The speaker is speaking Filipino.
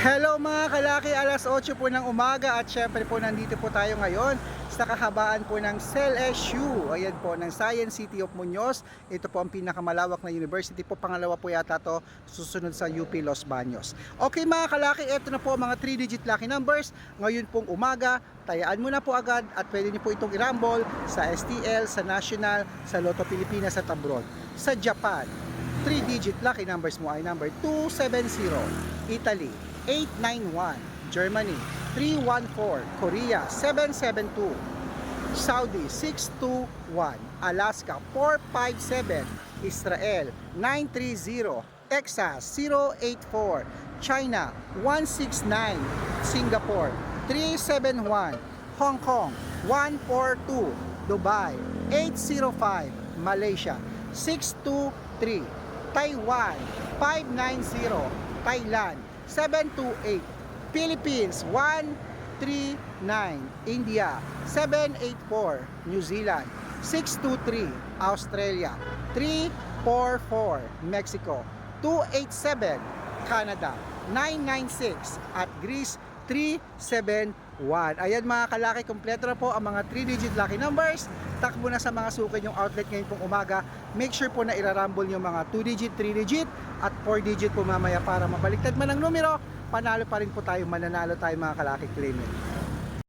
Hello mga kalaki, alas 8 po ng umaga at syempre po nandito po tayo ngayon sa kahabaan po ng CELSU. Ayan po, ng Science City of Muñoz. Ito po ang pinakamalawak na university po. Pangalawa po yata to susunod sa UP Los Baños. Okay mga kalaki, ito na po mga 3-digit lucky numbers. Ngayon pong umaga, tayaan mo na po agad at pwede niyo po itong irambol sa STL, sa National, sa Lotto Pilipinas at abroad. Sa Japan, 3-digit lucky numbers mo ay number 270, Italy 891, Germany 314, Korea 772, Saudi 621, Alaska 457, Israel 930, Texas 084, China 169, Singapore 371, Hong Kong 142, Dubai 805, Malaysia 623, Taiwan 590, Thailand 728, Philippines 139, India 784, New Zealand 623, Australia 344, Mexico 287, Canada 996 at Greece 371. Ayan mga kalaki, kompleto na po ang mga 3-digit lucky numbers. Takbo na sa mga suki yung outlet ngayon pong umaga. Make sure po na irarumble yung mga 2-digit, 3-digit at 4-digit po mamaya para mabaliktad man ang numero. Panalo pa rin po tayo, mananalo tayo mga kalaki claim it.